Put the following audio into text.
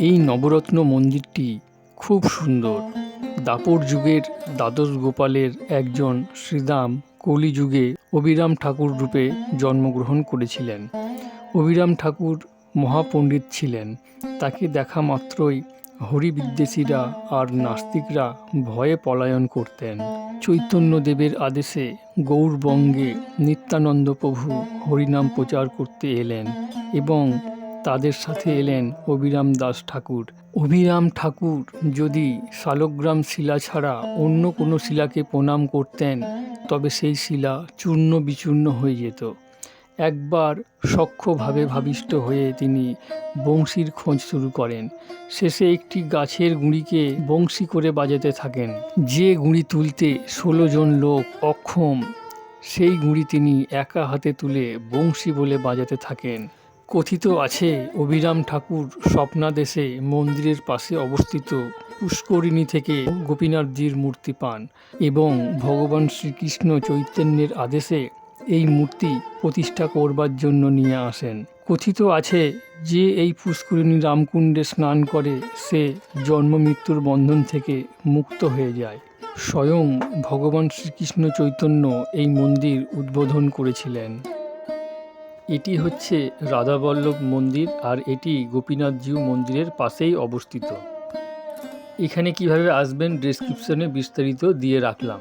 এই নবরত্ন মন্দিরটি খুব সুন্দর। দাপর যুগের দ্বাদশ গোপালের একজন শ্রীদাম কলিযুগে অবিরাম ঠাকুর রূপে জন্মগ্রহণ করেছিলেন। অবিরাম ঠাকুর মহাপণ্ডিত ছিলেন। তাকে দেখা মাত্রই হরিবিদ্বেষীরা আর নাস্তিকরা ভয়ে পলায়ন করতেন। চৈতন্যদেবের আদেশে গৌরবঙ্গে নিত্যানন্দ প্রভু হরিনাম প্রচার করতে এলেন এবং তাদের সাথে এলেন অবিরাম দাস ঠাকুর। অভিরাম ঠাকুর যদি শালগ্রাম শিলা ছাড়া অন্য কোনো শিলাকে প্রণাম করতেন, তবে সেই শিলা চূর্ণ বিচূর্ণ হয়ে যেত। একবার সখ্যভাবে ভাবিষ্ট হয়ে তিনি বংশীর খোঁজ শুরু করেন। শেষে একটি গাছের গুঁড়িকে বংশী করে বাজাতে থাকেন। যে গুঁড়ি তুলতে ষোলো জন লোক অক্ষম, সেই গুঁড়ি তিনি একা হাতে তুলে বংশী বলে বাজাতে থাকেন। কথিত আছে, অভিরাম ঠাকুর স্বপ্নাদেশে মন্দিরের পাশে অবস্থিত পুষ্করিণী থেকে গোপীনাথজির মূর্তি পান এবং ভগবান শ্রীকৃষ্ণ চৈতন্যের আদেশে এই মূর্তি প্রতিষ্ঠা করবার জন্য নিয়ে আসেন। কথিত আছে যে এই পুষ্করিণী রামকুণ্ডে স্নান করে সে জন্ম মৃত্যুর বন্ধন থেকে মুক্ত হয়ে যায়। স্বয়ং ভগবান শ্রীকৃষ্ণ চৈতন্য এই মন্দির উদ্বোধন করেছিলেন। এটি হচ্ছে রাধাবল্লভ মন্দির আর এটি গোপীনাথজিউ মন্দিরের পাশেই অবস্থিত। এখানে কীভাবে আসবেন ডিসক্রিপশনে বিস্তারিত দিয়ে রাখলাম।